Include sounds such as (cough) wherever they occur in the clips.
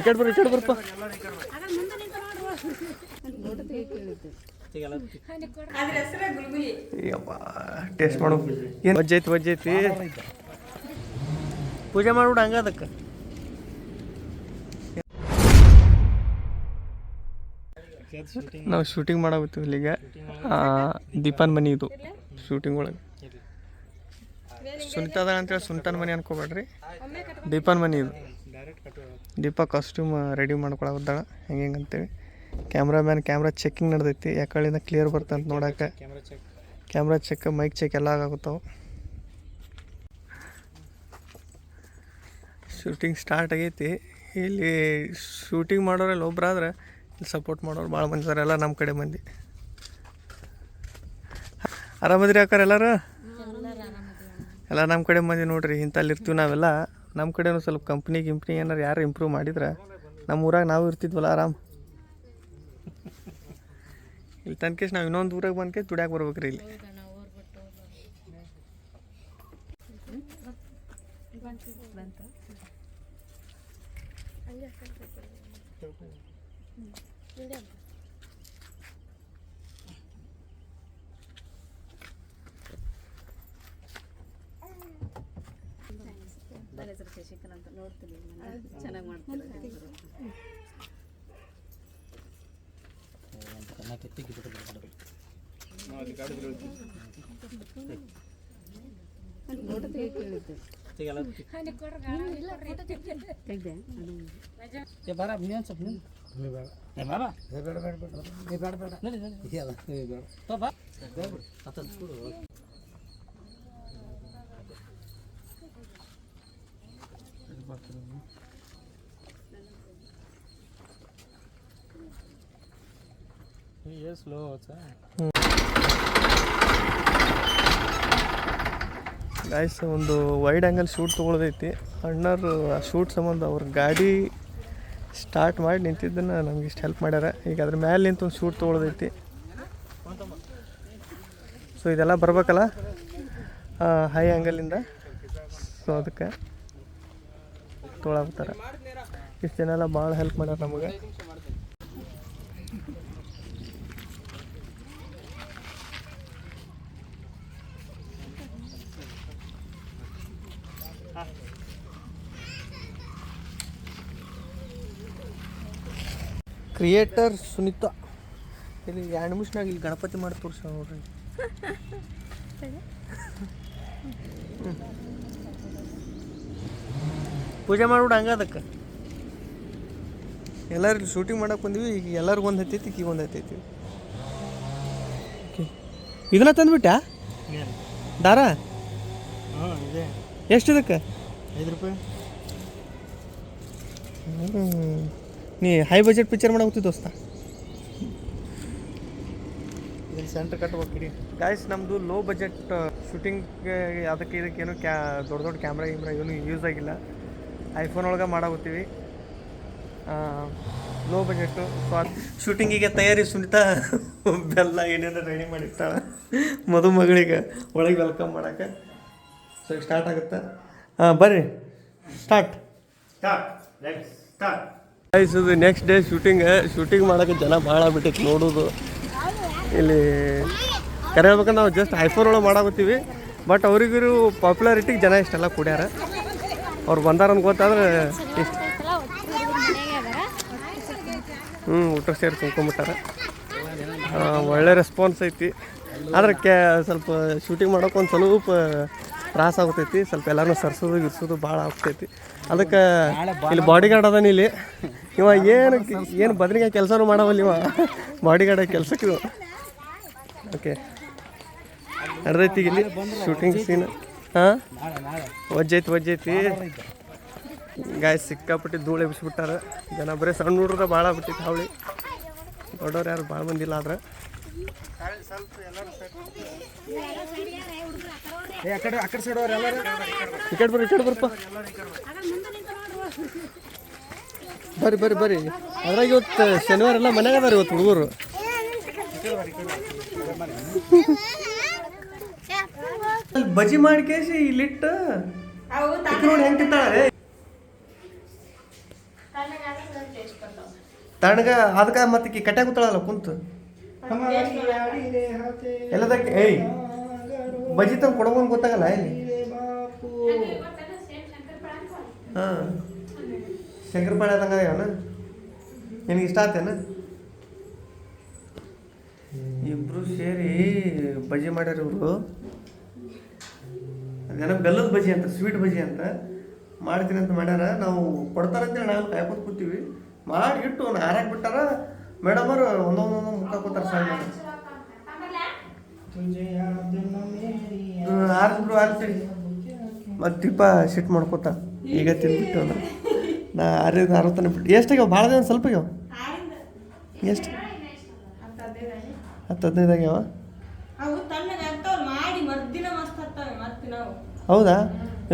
ಈ ಬರ್ರಿ ಈ ಬರ್ಪ ಟೇಸ್ಟ್ ಮಾಡು. ಏನು ವಜ್ಜೈತಿ ವಜ್ಜೈತಿ ಪೂಜೆ ಮಾಡ್ಬಿಡು ಹಂಗ ಅದಕ್ಕೆ. ನಾವು ಶೂಟಿಂಗ್ ಮಾಡಾಕತ್ತೀವಿ ಇಲ್ಲಿಗ ದೀಪನ್ ಮನಿ ಇದು ಶೂಟಿಂಗ್ ಒಳಗೆ. ಸುನಿತಾದ ಅಂತೇಳಿ ಸುನಿತನ ಮನೆ ಅನ್ಕೋಬೇಡ್ರಿ. ದೀಪನ್ ಮನಿ ಇದು. ದೀಪ ಕಾಸ್ಟ್ಯೂಮ್ ರೆಡಿ ಮಾಡ್ಕೊಳಕತ್ತಾಳ ಹೆಂಗೆ ಹೆಂಗೆ ಅಂತೇಳಿ. ಕ್ಯಾಮ್ರಾಮ್ಯಾನ್ ಕ್ಯಾಮ್ರಾ ಚೆಕಿಂಗ್ ನಡೆದೈತಿ. ಯಾಕಳಿಂದ ಕ್ಲಿಯರ್ ಬರ್ತಂತ ನೋಡಕ್ಕೆ ಕ್ಯಾಮ್ರಾ ಚೆಕ್ ಮೈಕ್ ಚೆಕ್ ಎಲ್ಲ ಆಗುತ್ತವೆ ಶೂಟಿಂಗ್ ಸ್ಟಾರ್ಟ್ ಆಗೈತಿ. ಇಲ್ಲಿ ಶೂಟಿಂಗ್ ಮಾಡೋರೆಲ್ಲ ಒಬ್ಬರಾದ್ರೆ ಇಲ್ಲಿ ಸಪೋರ್ಟ್ ಮಾಡೋರು ಭಾಳ ಮಂದಿ ಎಲ್ಲ ನಮ್ಮ ಕಡೆ ಮಂದಿ. ಆರಾಮದ್ರಿ ಅಕ್ಕಾರ ಎಲ್ಲರೂ? ಎಲ್ಲ ನಮ್ಮ ಕಡೆ ಮಂದಿ ನೋಡ್ರಿ. ಇಂಥಲ್ಲಿರ್ತೀವಿ ನಾವೆಲ್ಲ. ನಮ್ಮ ಕಡೆನೂ ಸ್ವಲ್ಪ ಕಂಪ್ನಿ ಗಿಂಪ್ನಿ ಏನಾರು ಯಾರು ಇಂಪ್ರೂವ್ ಮಾಡಿದ್ರೆ ನಮ್ಮ ಊರಾಗ ನಾವು ಇರ್ತಿದ್ವಲ್ಲ ಆರಾಮ್. ಇಲ್ಲಿ ತನಕೇಶ್ ನಾವು ಇನ್ನೊಂದು ಊರಾಗ ಬಂದ್ಕೆ ದುಡ್ಯಾಕೆ ಬರ್ಬೇಕ್ರಿ ಇಲ್ಲಿ. ಚೆನ್ನಾಗಿ ಮಾಡ್ತಾರೆ ಗಾಯ್ಸ್ ಒಂದು ವೈಡ್ ಆ್ಯಂಗಲ್ ಶೂಟ್ ತೊಗೊಳ್ದೈತಿ. ಅಣ್ಣರು, ಆ ಶೂಟ್ ಸಂಬಂಧ ಅವ್ರ ಗಾಡಿ ಸ್ಟಾರ್ಟ್ ಮಾಡಿ ನಿಂತಿದ್ದನ್ನು ನಮ್ಗೆ ಇಷ್ಟು ಹೆಲ್ಪ್ ಮಾಡ್ಯಾರ. ಈಗ ಅದ್ರ ಮೇಲೆ ನಿಂತು ಒಂದು ಶೂಟ್ ತೊಗೊಳೋದೈತಿ. ಸೊ ಇದೆಲ್ಲ ಬರ್ಬೇಕಲ್ಲ? ಹೈ ಆ್ಯಂಗಲಿಂದ ಸೊ ಅದಕ್ಕೆ ತೊಗೊಳಾಗ್ತಾರೆ ಇಷ್ಟು ಜನ ಎಲ್ಲ ಭಾಳ ಹೆಲ್ಪ್ ಮಾಡ್ಯಾರ ನಮಗೆ. ಕ್ರಿಯೇಟರ್ ಸುನೀತಾ ಇಲ್ಲಿ ಎರಡು ನಿಮಿಷನಾಗ ಇಲ್ಲಿ ಗಣಪತಿ ಮಾಡಿ ತೋರ್ಸ ನೋಡ್ರಿ. ಹ್ಮ್. (laughs) ಪೂಜೆ ಮಾಡ್ಬಿಡ ಹಂಗ ಅದಕ್ಕೆ. ಎಲ್ಲರಿಗೂ ಶೂಟಿಂಗ್ ಮಾಡಕ್ಕೆ ಬಂದ್ವಿ ಈಗ ಎಲ್ಲರಿಗೂ ಒಂದು ಹತ್ತೈತಿ ಈಗ ಒಂದು ಹತ್ತೈತಿ. ಇದನ್ನ ತಂದ್ಬಿಟ್ಟ ದಾರ? ಹಾಂ ಇದೆ. ಎಷ್ಟು ಇದಕ್ಕೆ ಐದು ರೂಪಾಯಿ. ನೀ ಹೈ ಬಜೆಟ್ ಪಿಕ್ಚರ್ ಮಾಡಾಕತ್ತಿ ದೋಸ್ತ. ಸೆಂಟ್ರ್ ಕಟ್ಬೇಕು ಇಡೀ. ಗಾಯ್ಸ್ ನಮ್ಮದು ಲೋ ಬಜೆಟ್ ಶೂಟಿಂಗ್ ಅದಕ್ಕೆ ಇದಕ್ಕೇನು ಏನು ಕ್ಯಾ ದೊಡ್ಡ ದೊಡ್ಡ ಕ್ಯಾಮ್ರಾ ಗಿಮ್ರಾ ಏನು ಯೂಸ್ ಆಗಿಲ್ಲ. ಐಫೋನ್ ಒಳಗೆ ಮಾಡಾಕತ್ತೀವಿ. ಲೋ ಬಜೆಟ್ಟು ಸೊ ಅದು ಶೂಟಿಂಗಿಗೆ ತಯಾರಿ ಸುನಿತಾ ಬೆಲ್ಲ ಏನೇನು ರೆಡಿ ಮಾಡಿರ್ತಾಳೆ. ಮದುಮಗಳಿಗೆ ಒಳಗೆ ವೆಲ್ಕಮ್ ಮಾಡೋಕ್ಕೆ ಸೊ ಈಗ ಸ್ಟಾರ್ಟ್ ಆಗುತ್ತೆ? ಹಾಂ ಬರ್ರಿ. ಸ್ಟಾರ್ಟ್ ಸ್ಟಾರ್ಟ್ ಇದು ನೆಕ್ಸ್ಟ್ ಡೇ ಶೂಟಿಂಗ್ ಶೂಟಿಂಗ್ ಮಾಡೋಕ್ಕೆ ಜನ ಭಾಳ ಬಿಟ್ಟಿತ್ತು ನೋಡೋದು. ಇಲ್ಲಿ ಕರೆ ಹೇಳ್ಬೇಕಂದ್ರೆ ನಾವು ಜಸ್ಟ್ ಐಫೋನ್ ಒಳಗೆ ಮಾಡಾಕತ್ತೀವಿ. ಬಟ್ ಅವ್ರಿಗಿರು ಪಾಪ್ಯುಲಾರಿಟಿಗೆ ಜನ ಇಷ್ಟೆಲ್ಲ ಕುಡ್ಯಾರ. ಅವ್ರು ಬಂದಾರ ಅಂತ ಗೊತ್ತಾದ್ರೆ ಇಷ್ಟು. ಹ್ಞೂ ಊಟ ಸೇರಿ ತುಂಬ್ಕೊಂಬಿಟ್ಟಾರೆ. ಒಳ್ಳೆ ರೆಸ್ಪಾನ್ಸ್ ಐತಿ. ಆದ್ರೆ ಕ್ಯಾ ಸ್ವಲ್ಪ ಶೂಟಿಂಗ್ ಮಾಡೋಕೆ ಒಂದು ಸ್ವಲ್ಪ ತ್ರಾಸ ಆಗ್ತೈತಿ ಸ್ವಲ್ಪ ಎಲ್ಲಾನು ಸರ್ಸೋದು, ಗಿರ್ಸೋದು ಭಾಳ ಆಗ್ತೈತಿ. ಅದಕ್ಕೆ ಇಲ್ಲಿ ಬಾಡಿ ಗಾರ್ಡ್ ಅದಾನ ಇಲ್ಲಿ. ಇವ ಏನು ಏನು ಬದ್ರಿಗೆ ಕೆಲಸನೂ ಮಾಡವಲ್ಲ ಇವ. ಬಾಡಿ ಗಾರ್ಡ್ ಕೆಲಸಕ್ಕೆ ಓಕೆ ನಡೆದೈತಿ ಇಲ್ಲಿ ಶೂಟಿಂಗ್ ಸೀನ್ ಹಾಂ? ಒಜ್ಜೈತಿ ವಜ್ಜೈತಿ ಗಾಯ ಸಿಕ್ಕಾಪಟ್ಟಿ ಧೂಳು ಎಬ್ಬಿಸ್ಬಿಟ್ಟಾರ ಜನ ಬರೀ ಸಣ್ಣ ಹುಡುಗ್ರ ಭಾಳ ಬಿಟ್ಟಿತ್ತು ಹಾವಳಿ. ದೊಡ್ಡವ್ರು ಯಾರು ಭಾಳ ಬಂದಿಲ್ಲ ಆದ್ರೆ. ಈ ಕಡೆ ಬರ್ರಿ ಈ ಕಡೆ ಬರ್ಪ ಬರ್ರಿ ಬರ್ರಿ ಬರ್ರಿ. ಅದ್ರಾಗ ಇವತ್ತು ಶನಿವಾರ ಎಲ್ಲ ಮನ್ಯಾಗ ಅದಾರ ಇವತ್ತು ಹುಡುಗರು. (laughs) ಬಜಿ ಮಾಡಿ ಕೇಸಿ ಇಲ್ಲಿಟ್ಟು ನೋಡಿ ಹೆಂಗ್ ತಿಂತಾಳೆ ತಣ್ಣಗ ಅದಕ್ಕೆ ಮತ್ತೆ ಕಿ ಕಟ್ಯಾಗ ಕೂತಾಳಲ್ಲ ಕುಂತು. ಎಲ್ಲದಕ್ಕೆ ಏಯ್ ಬಜಿ ತಂದು ಕೊಡೋದು ಗೊತ್ತಾಗಲ್ಲ ಇಲ್ಲಿ ಹಾಂ. ಶಂಕರಪಾಳೆ ಆದಂಗ ಅವನ ನಿನಗೆ ಇಷ್ಟ ಆತೇನ? ಇಬ್ರು ಸೇರಿ ಬಜ್ಜಿ ಮಾಡ್ಯಾರ ಇವರು. ಅದೇನೋ ಬೆಲ್ಲದ ಬಜಿ ಅಂತ ಸ್ವೀಟ್ ಬಜಿ ಅಂತ ಮಾಡ್ತೀನಿ ಅಂತ ಮಾಡ್ಯಾರ. ನಾವು ಕೊಡ್ತಾರಂತೇಳಿ ನಾವು ಕಾಯ್ಕೊತ ಕೂತೀವಿ. ಮಾಡಿ ಇಟ್ಟು ಅವ್ನು ಹಾರಾಕ್ ಬಿಟ್ಟಾರ ಮೇಡಮ್ ಅವರು ಒಂದೊಂದೊಂದೊಂದು ಮುಖ ಕೂತಾರ ಸಣ್ಣ ಆರಿಸ್ಬಿಡು ಆರಿಸಿ ಮತ್ತೆ ದೀಪ ಸಿಟ್ಟು ಮಾಡ್ಕೋತ, ಈಗ ತಿಂದ್ಬಿಟ್ಟು ಅಂದ್ರೆ ನಾ ಆರಿದ ಅರವತ್ತನೇ ಬಿಟ್ಟು ಎಷ್ಟಾಗ್ಯಾವ ಭಾಳ ದಿನ ಸ್ವಲ್ಪ ಆಗ್ಯಾವ? ಎಷ್ಟು? ಹತ್ತು ಹದಿನೈದು ಆಗ್ಯಾವ ಅವು ತಣ್ಣಗೆ ಆಗ್ತಾವ ಮಾಡಿ ಮರ್ದಿನ ಮಸ್ತ್ ಹತ್ತಾವೆ ಮತ್ತೆ ನಾವು ಹೌದಾ?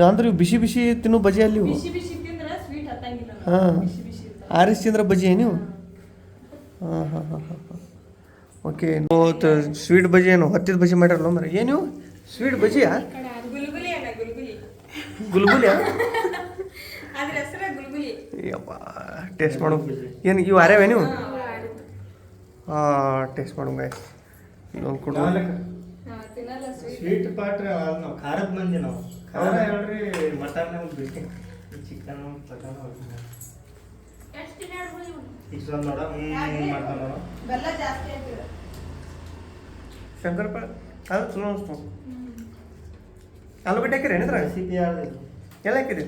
ಅಂದ್ರೆ ಇವು ಬಿಸಿ ಬಿಸಿ ತಿನ್ನು ಬಜೆ ಅಲ್ಲಿ ಇವು? ಬಿಸಿ ಬಿಸಿ ತಿಂದ್ರೆ ಸ್ವೀಟ್ ಹತ್ತಂಗಿಲ್ಲ ನಾವು. ಹಾಂ. ಬಿಸಿ ಬಿಸಿ ಇರ್ತಾವ. ಆರಿಸಿ ತಿಂದ್ರೆ ಬಜಿ ನೀವು? ಹಾಂ ಹಾಂ ಹಾಂ ಹಾಂ ಹಾಂ. ಓಕೆ ಸ್ವೀಟ್ ಬಜಿ ಏನು? ಹತ್ತಿದ ಬಜಿ ಮಾಡ್ಯಾರಲ್ಲ ಮರ ಏನು ಸ್ವೀಟ್ ಬಜಿಯಾ? ಗುಲ್ಗುಲಿ ಅಣ್ಣ ಗುಲ್ಗುಲಿ. ಗುಲ್ಗುಲಿಯಾ? (laughs) ಅದ್ರ ಹೆಸರ ಗುಲ್ಗುಲಿ. ಯಪ್ಪ ಟೇಸ್ಟ್ ಮಾಡು. ಏನು ಇವು ಆರ್ಯಾವ ನೀವು ಹಾ, ಟೇಸ್ಟ್ ಮಾಡು ಗಾಯ್ಸ್ ಇಲ್ಲೊಂದು ಕೊಡು. ತಿನ್ನಲ್ಲ ಸ್ವೀಟ್ ಪಾಟ್ ಪಾಟ್ರಿ ನಾವು ಖಾರದ ಮಂದಿ ನಾವು. ಖಾರ ಹೇಳ್ರಿ ಮಟನ್ ಬೇಕು ಚಿಕನ್ ಮಟನ್ ಇಷ್ಟೊಂದು ನೋಡ. ಹ್ಞೂ ಮಾಡ್ತಾನೆ ನೋಡ. ಬೆಲ್ಲ ಜಾಸ್ತಿ ಅದು ಚಲೋ ಅನಿಸ್ತು. ಆಲೂಗಡ್ಡೆ ಹಾಕಿರಿ ಏನಿದ್ರ? ಸಿಪಿ ಯಾವ್ದು ಎಲ್ಲ ಹಾಕಿರಿ.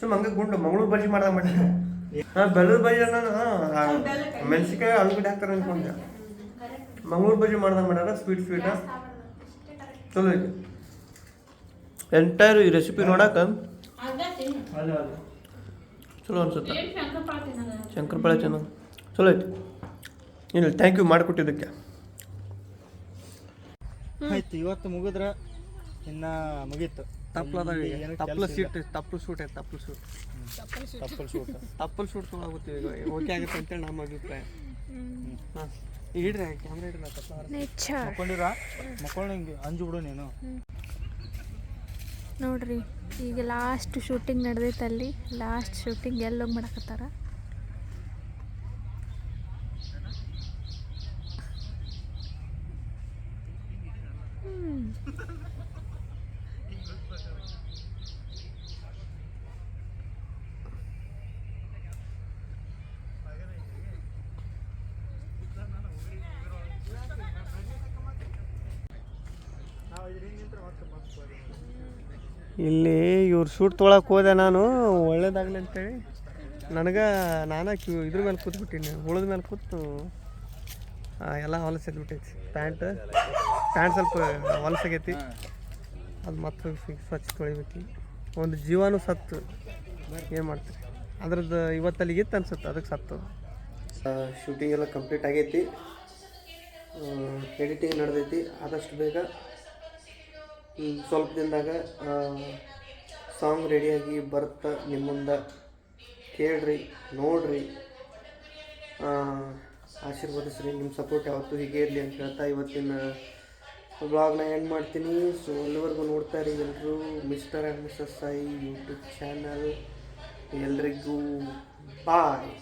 ಸುಮ್ಮ ಹಂಗೆ ಗುಂಡು ಮಂಗಳೂರು ಬಜ್ಜಿ ಮಾಡ್ದಾಗ ಮಾಡಿ ಹಾಂ ಬೆಲ್ಲದ ಬಜ್ಜಿ ನಾನು ಹಾಂ ಮೆಣಸಿಕಾಯಿ ಆಲೂಗಡ್ಡೆ ಹಾಕ್ತಾರೆ ಅನ್ಕೊಂಡೆ. ಮಂಗಳೂರು ಬಜ್ಜಿ ಮಾಡ್ದಂಗೆ ಮಾಡ್ಯಾರ? ಸ್ವೀಟ್ ಸ್ವೀಟ ಚಲೋ ಐತಿ. ಎಂಟೈರ್ ಈ ರೆಸಿಪಿ ನೋಡಕ್ಕೆ ಚಲೋ ಅನ್ಸುತ್ತೆ. ಶಂಕರಪಾಳೆ ಚೆನ್ನಾಗಿ ಚಲೋ ಐತಿ. ಇಲ್ಲ ಥ್ಯಾಂಕ್ ಯು ಮಾಡಿಕೊಟ್ಟಿದ್ದಕ್ಕೆ. ಆಯ್ತು ಇವತ್ತು ಮುಗಿದ್ರ ಇನ್ನ ಮುಗೀತು. ತಪ್ಪಲದಾಗ ತಪ್ಪಲ ಸೀಟ್ ತಪ್ಪಲು ಸೂಟ್ ಐತೆ ತಪ್ಪಲು ಸೂಟ್ ತಪ್ಪಲು ಸೂಟ್ ತಪ್ಪಲ್ ಸೂಟ್ ತೊಗೊಳಾಗುತ್ತೀವಿ ಈಗ. ಓಕೆ ಆಗುತ್ತೆ ಅಂತೇಳಿ ನಮ್ಮ ಅಭಿಪ್ರಾಯ. ಹಾಂ ಇಡ್ರಿ ಕ್ಯಾಮ್ರಾ ಇಡ್ರಿ ತಪ್ಪಲ ಮಕ್ಕೊಂಡಿರ? ಮಕ್ಕೊಂಡು ಹಿಂಗೆ ಅಂಜು ಬಿಡು ನೀನು ನೋಡ್ರಿ ಈಗ ಲಾಸ್ಟ್ ಶೂಟಿಂಗ್ ನಡೆದೈತೆ ಅಲ್ಲಿ. ಲಾಸ್ಟ್ ಶೂಟಿಂಗ್ ಎಲ್ಲೋಗಿ ಮಾಡಕತ್ತಾರ? ಇಲ್ಲಿ ಇವ್ರು ಶೂಟ್ ತೊಗೊಳಕ್ಕೆ ಹೋದೆ ನಾನು, ಒಳ್ಳೇದಾಗಲಿ ಅಂತೇಳಿ. ನನಗೆ ನಾನೇ ಕ್ಯೂ, ಇದ್ರ ಮೇಲೆ ಕೂತ್ಬಿಟ್ಟಿನಿ. ಉಳಿದ ಮೇಲೆ ಕೂತು ಎಲ್ಲ ಹೊಲಸು ಎದ್ಬಿಟ್ಟೈತಿ ಪ್ಯಾಂಟ್ ಪ್ಯಾಂಟ್ ಸ್ವಲ್ಪ ಹೊಲಸಾಗೈತಿ ಅದು ಮತ್ತೆ ಸ್ವಚ್ಛ ತೊಳಿಬೇಕು. ಒಂದು ಜೀವನೂ ಸತ್ತು. ಏನು ಮಾಡ್ತೀರಿ? ಅದ್ರದ್ದು ಇವತ್ತಲ್ಲಿ ಇತ್ತು ಅನ್ಸುತ್ತೆ ಅದಕ್ಕೆ ಸತ್ತು. ಶೂಟಿಂಗ್ ಎಲ್ಲ ಕಂಪ್ಲೀಟ್ ಆಗೈತಿ. ಎಡಿಟಿಂಗ್ ನಡೆದೈತಿ. ಆದಷ್ಟು ಬೇಗ ಸ್ವಲ್ಪ ದಿನದಾಗ ಸಾಂಗ್ ರೆಡಿಯಾಗಿ ಬರುತ್ತಾ ನಿಮ್ಮ ಮುಂದೆ. ಕೇಳ್ರಿ, ನೋಡ್ರಿ. ಆಶೀರ್ವದಿಸ್ರಿ ನಿಮ್ಮ ಸಪೋರ್ಟ್ ಯಾವತ್ತೂ ಹೀಗೆ ಇರಲಿ ಅಂತ ಹೇಳ್ತಾ ಇವತ್ತಿನ ಬ್ಲಾಗ್ನ ಎಂಡ್ ಮಾಡ್ತೀನಿ. ಸೊ ಅಲ್ಲಿವರೆಗೂ ನೋಡ್ತಾ ಇರಿ ಎಲ್ಲರೂ mister and mister Sai YouTube channel ಎಲ್ರಿಗೂ ಬಾಯ್